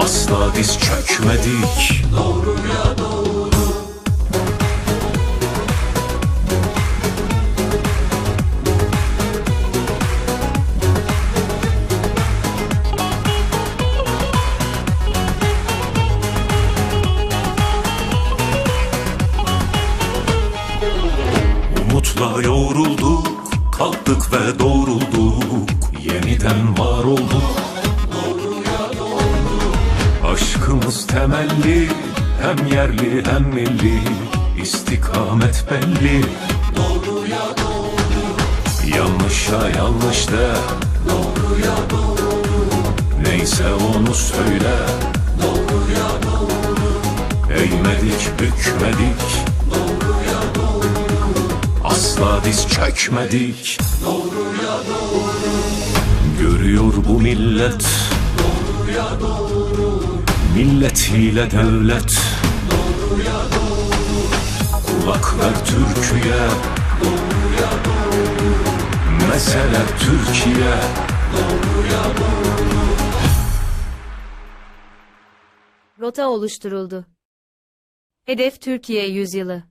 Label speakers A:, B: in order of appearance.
A: Asla diz çökmedik. Doğruya doğru. Umutla yoğrulduk Kalktık ve doğrulduk. Yeniden var olduk Aşkımız temelli Hem yerli hem milli. İstikamet belli. Doğruya doğru. Yanlışa yanlış de. Doğruya doğru. Neyse onu söyle. Doğruya doğru. Eğmedik bükmedik. Doğruya doğru. Asla diz çökmedik. Doğruya doğru. Görüyor bu millet. Doğruya doğru Milletiyle devlet Doğruya doğru Kulak Türkiye Doğruya doğru Mesele Türkiye Doğruya doğru
B: Rota oluşturuldu. Hedef Türkiye yüzyılı.